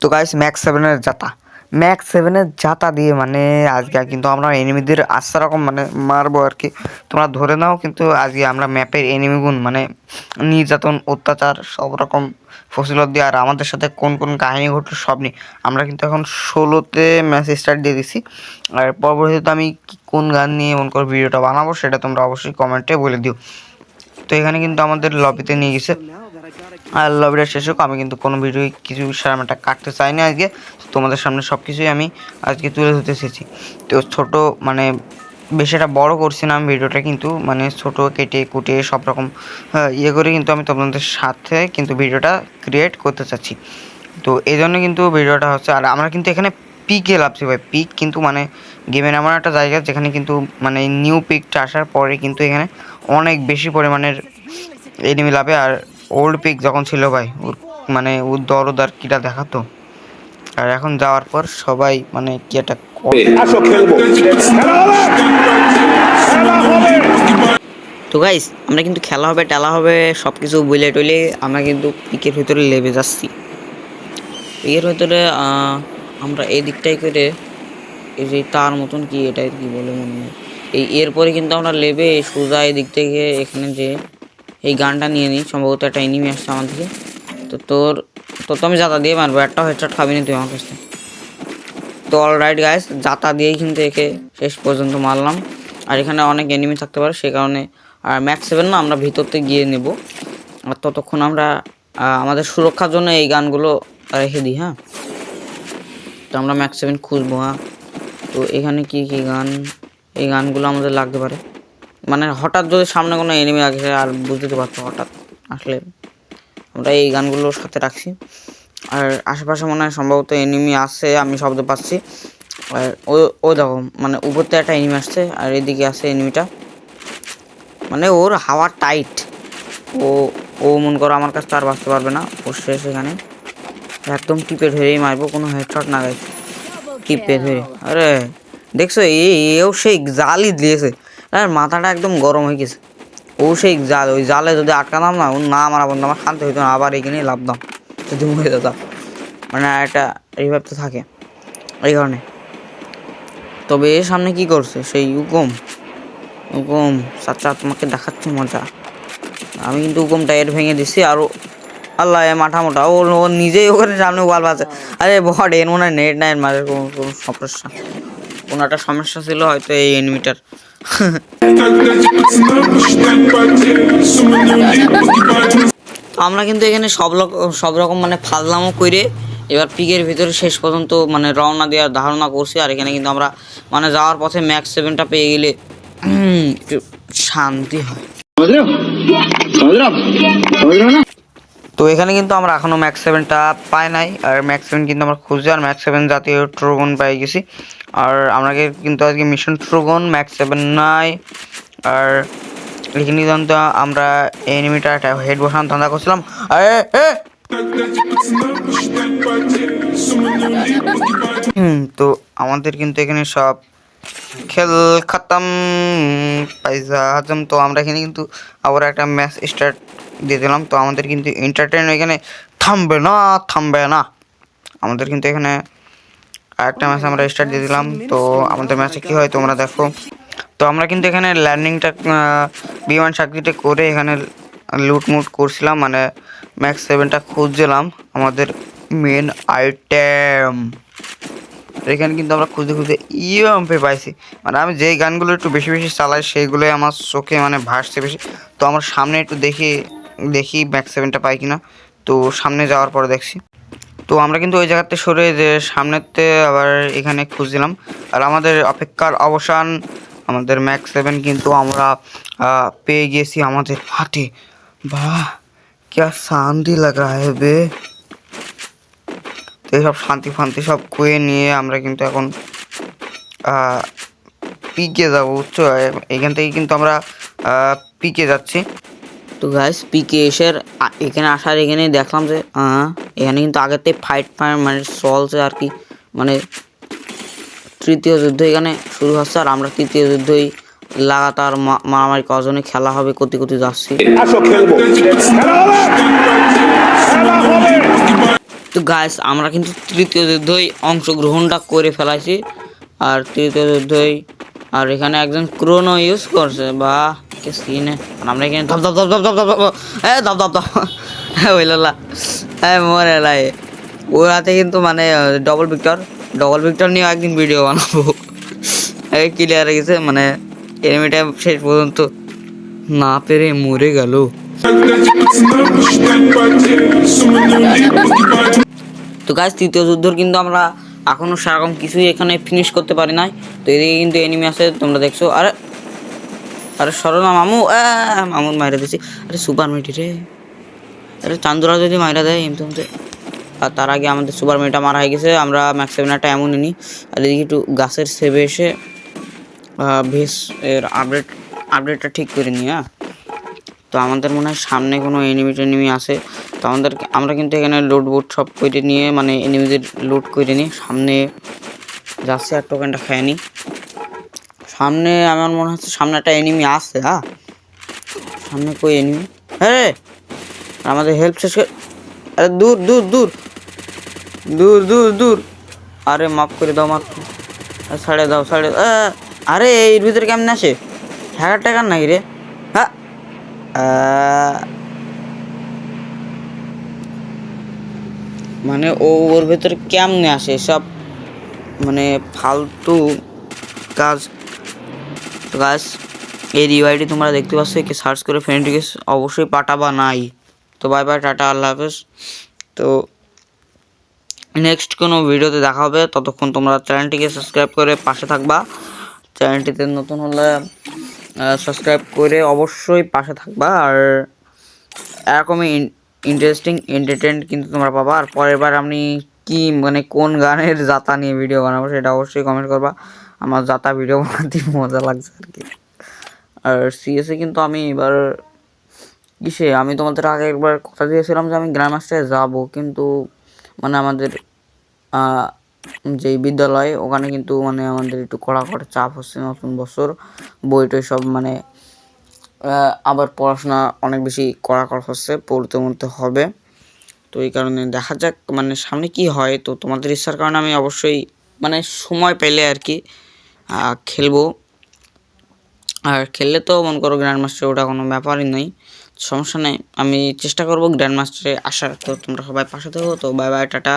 তো guys max সেভেনের জাতা max সেভেনের জাতা দিয়ে মানে আজকে কিন্তু আমরা এনিমিদের আস্তে রকম মানে মারবো আর কি। তোমরা ধরে নাও কিন্তু আজকে আমরা ম্যাপের এনিমিগুন মানে নির্যাতন, অত্যাচার, সব রকম ফসিলত দিয়ে আর আমাদের সাথে কোন কোন কাহিনী ঘটলো সব নিয়ে আমরা কিন্তু এখন ষোলোতে ম্যাচ স্টার্ট দিয়ে দিছি। আর পরবর্তীতে আমি কোন গান নিয়ে এমন করে ভিডিওটা বানাবো সেটা তোমরা অবশ্যই কমেন্টে বলে দিও। তো এখানে কিন্তু আমাদের লবিতে নিয়ে গেছে। আর লবিটা শেষ হোক আমি কিন্তু কোনো ভিডিও কিছু সারামাটা কাটতে চাই না আজকে। তোমাদের সামনে সব কিছুই আমি আজকে তুলে ধরতে এসেছি। তো ছোট মানে বেশি একটা বড়ো করছি না আমি ভিডিওটা কিন্তু মানে ছোট, কেটে কুটে সব রকম ইয়ে করে কিন্তু আমি তোমাদের সাথে কিন্তু ভিডিওটা ক্রিয়েট করতে চাচ্ছি। তো এই জন্য কিন্তু ভিডিওটা হচ্ছে, আর আমরা কিন্তু এখানে পিকে লাভছি ভাই। পিক কিন্তু মানে গেমের এমন একটা জায়গা যেখানে কিন্তু মানে নিউ পিকটা আসার পরে কিন্তু এখানে অনেক বেশি পরিমাণের এনিমি লাভে। আর ওল্ড পিক যখন ছিল ভাই ওর মানে ওর দরদ আর কিটা দেখাতো। আর এখন যাওয়ার পর সবাই মানে কি একটা তো গাইস আমরা কিন্তু খেলা হবে টেলা হবে সব কিছু বলে টইলে আমরা কিন্তু পিকের ভিতরে লেবে যাচ্ছি। পিকের ভিতরে আমরা এই দিকটাই করে এই যে তার মতন কি এটা কি বলে মনে নেই এই এরপরে কিন্তু আমরা লেবে সোজা এই দিক থেকে এখানে যে এই গানটা নিয়ে নিই সম্ভবত একটা এনিমি আসছে আমার দিকে। তো তোর, তো তো আমি জাতা দিয়ে মারবো, একটা হেডশট খাবি না তুই আমার কাছে। তো অল রাইট গাইস জাতা দিয়েই কিন্তু একে শেষ পর্যন্ত মারলাম। আর এখানে অনেক এনিমি থাকতে পারে, সে কারণে, আর ম্যাক্স সেভেন না আমরা ভিতরতে গিয়ে নেব। আর ততক্ষণ আমরা আমাদের সুরক্ষার জন্য এই গানগুলো রেখে দিই হ্যাঁ? তো আমরা ম্যাক্স সেভেন খুঁজবো হ্যাঁ? তো এখানে কি কি গান, এই গানগুলো আমাদের লাগতে পারে। মানে হঠাৎ যদি সামনে কোনো এনিমি আসে, আর বুঝতে পারছ হঠাৎ। আসলে আমরা এই গানগুলোর সাথে রাখছি। আর আশেপাশে মনে হয় সম্ভবত এনিমি আছে, আমি শব্দ পাচ্ছি। আর ও ও দেখো মানে উপর থেকে একটা এনিমি আসছে, আর এদিকে আছে এনিমিটা মানে ওর হাওয়া টাইট ও ও মন করো আমার কাছে আর বাঁচতে পারবে না, ও শেষ এখানে। একদম টিপে ধরেই মারবো, কোনো হেডশট না গাইছে। টিপে ধরে আরে, দেখছ এও সেই জালই দিয়েছে। আর মাথাটা একদম গরম হয়ে গেছে। ও সেই জাল, ওই জালে যদি আটকাতাম না ও না আমার বন্ধু আমার শান্তি হইতো না, আবার এখানেই লাভতাম যদি মরে যেতাম। মানে একটা রিভাইভ তো থাকে, এই কারণে। তবে এর সামনে কি করছে? সেই উগম উগম চাচা তোমাকে দেখাচ্ছে মজা। আমি কিন্তু উগমটা এর ভেঙে দিছি, আর আল্লাহ, এ মাথা মোটা। ও ও নিজেই ওখানে সামনে ওয়াল পাচ্ছে আরে বট, এর মনে হয় নেট নাই, মাঝে কোনো সমস্যা। কোনো একটা সমস্যা ছিল হয়তো এই এনিমিটার আমরা কিন্তু এখানে সব সব রকম মানে ফাজলামো করে এবার পিকের ভিতরে শেষ পর্যন্ত মানে রওনা দেওয়ার ধারণা করছি। আর এখানে কিন্তু আমরা মানে যাওয়ার পথে ম্যাক্স সেভেনটা পেয়ে গেলে শান্তি হয়। তো এখানে কিন্তু আমরা এখনও ম্যাক্স সেভেনটা পাই নাই। আর ম্যাক্স সেভেন কিন্তু আমরা খুঁজছি, আর ম্যাক্স সেভেন জাতীয় ট্রোগন পেয়ে গেছি। আর আমাকে কিন্তু আজকে মিশন ট্রোগন ম্যাক্স সেভেন নাই। আর এখানে কিন্তু আমরা এনিমিটা একটা হেড বসান ধান্দা করছিলাম। আরে তো আমাদের কিন্তু এখানে সব খেল খতম পয়সা হাজম। তো আমরা এখানে কিন্তু আবার একটা ম্যাচ স্টার্ট দিয়ে দিলাম। তো আমাদের কিন্তু এন্টারটেন এখানে থামবে না থামবে না। আমাদের কিন্তু এখানে আরেকটা ম্যাচ আমরা স্টার্ট দিয়ে দিলাম। তো আমাদের ম্যাচে কী হয় তোমরা দেখো। তো আমরা কিন্তু এখানে ল্যান্ডিংটা বিমান চাকরিটা করে এখানে লুটমুট করছিলাম। মানে ম্যাক্স সেভেনটা খুঁজছিলাম। আমাদের মেন আইটেম এখানে কিন্তু আমরা খুঁজতে খুঁজতে ইএমপি পাইছি মানে আমি যেই গানগুলো একটু বেশি বেশি চালাই সেইগুলোই আমার চোখে মানে ভাসছে বেশি তো আমার সামনে একটু দেখি দেখি ম্যাক্স সেভেনটা পাই কিনা তো সামনে যাওয়ার পরে দেখছি তো আমরা কিন্তু ওই জায়গাতে সরে যে সামনেতে আবার এখানে খুঁজছিলাম আর আমাদের অপেক্ষার অবসান আমাদের ম্যাক্স সেভেন কিন্তু আমরা আহ, পেয়ে গিয়েছি আমাদের হাতে বাহ क्या শান্তি লাগা है बे তো এইসব শান্তি ফান্তি সব কুয়ে নিয়ে আমরা কিন্তু এখন পিকে যাব বুঝছ? এ- এখান থেকে কিন্তু আমরা পিকে যাচ্ছি। তো গাইস পিকে এসে এখানে আসার এখানে দেখলাম যে এখানে কিন্তু আগের থেকে ফাইট ফাইট মানে চলছে আর কি। মানে তৃতীয় যুদ্ধ এখানে শুরু হচ্ছে আর আমরা তৃতীয় যুদ্ধই লাগাতার মা- মারামারি কজনে খেলা হবে কোটি কোটি যাচ্ছি। তো গাইস আমরা কিন্তু তৃতীয় যুদ্ধই অংশগ্রহণটা করে ফেলাইছি। আর তৃতীয় যুদ্ধই, আর এখানে একজন ক্রোনো ইউজ করছে। বা কে সিনে আমরা এখানে ধপ ধপ ধপ ধপ ধপ ধপ ধপ হ্যাঁ ধপ ধপ ধপ হ্যাঁ ওইলা হ্যাঁ মরে লাই ওর হাতে কিন্তু মানে ডবল ভিক্টর ডবল ভিক্টর নিয়ে একদিন ভিডিও বানাবো। ক্লিয়ার হয়ে গেছে মানে এনিমিটা শেষ পর্যন্ত। না পেরে মরে গেল। তো গাছ তৃতীয় যুদ্ধর কিন্তু আমরা এখনও সেরকম কিছুই এখানে ফিনিশ করতে পারি নাই। তো এদিকে কিন্তু এনিমি আছে, তোমরা দেখছ। আরে আরে সরো না, মামু। মামুন মাইরা দিছি। আরে সুপার মেটি রে। আরে চান্দুরা যদি মাইরা দেয়, এমতে আর তার আগে আমাদের সুপার মেটা মারা হয়ে গেছে, আমরা ম্যাক্স সেভেনারটা এমন নিই। আর এদিকে একটু গাছের সেবে এসে ভেস এর আপডেট আপডেটটা ঠিক করে নিই হ্যাঁ। তো আমাদের মনে হয় সামনে কোনো এনিমি টেনিমি আছে। তো আমাদের আমরা কিন্তু এখানে লোড বোট সব করে নিয়ে মানে এনিমিদের লোড করে নিই। সামনে যাচ্ছে আর টোকেনটা খেয়ে নিই। সামনে আমার মনে হচ্ছে সামনে একটা এনিমি আসছে হ্যাঁ সামনে কই এনিমি হ্যাঁ আমাদের হেল্প শেষ আরে দূর দূর দূর। দূর দূর দূর। আরে মাফ করে দাও মাফ ছাড়ে দাও আ, আরে এর ভিতরে কেমন আসে? হ্যাকার ট্যাকার নাকি রে? হ্যাঁ মানে ও ওর ভেতরে কেমনে আসে? সব মানে ফালতু কাজ। গাছ এই রিওয়াইডি তোমরা দেখতে পাচ্ছ কি সার্চ করে ফ্রেন্ড রিকোয়েস্ট অবশ্যই পাঠাবা নাই। তো বাই বাই টাটা, আল্লাহ হাফেজ। তো নেক্সট কোনো ভিডিওতে দেখা হবে। ততক্ষণ তোমরা চ্যানেলটিকে সাবস্ক্রাইব করে পাশে থাকবা। চ্যানেলটিতে নতুন হলে সাবস্ক্রাইব করে অবশ্যই পাশে থাকবা। আর এরকমই ইন্টারেস্টিং এন্টারটেন কিন্তু তোমরা পাবা। আর পরের বার আমি কি মানে কোন গানের যাতা নিয়ে ভিডিও বানাবো সেটা অবশ্যই কমেন্ট করবা। আমার যাতা ভিডিও বানাতে মজা লাগছে আর কি। আর সিএসে কিন্তু আমি এবার কিসে, আমি তোমাদের আগে একবার কথা দিয়েছিলাম যে আমি গ্রাম মাস্টারে যাব। কিন্তু মানে আমাদের যেই বিদ্যালয়, ওখানে কিন্তু মানে আমাদের একটু কড়া কড়া চাপ হচ্ছে নতুন বছর। বই টই সব মানে আবার পড়াশোনা অনেক বেশি কড়া কড়া হচ্ছে, পড়তে মরতে হবে। তো এই কারণে দেখা যাক মানে সামনে কি হয়। তো তোমাদের ইচ্ছার কারণে আমি অবশ্যই মানে সময় পেলে আর কি খেলব। আর খেললে তো মনে করো গ্র্যান্ড মাস্টার ওটা কোনো ব্যাপারই নেই সমস্যা নেই, আমি চেষ্টা করব গ্র্যান্ড মাস্টারে আসার। তো তোমরা সবাই পাশে থাকো, তো বাই বাই টাটা।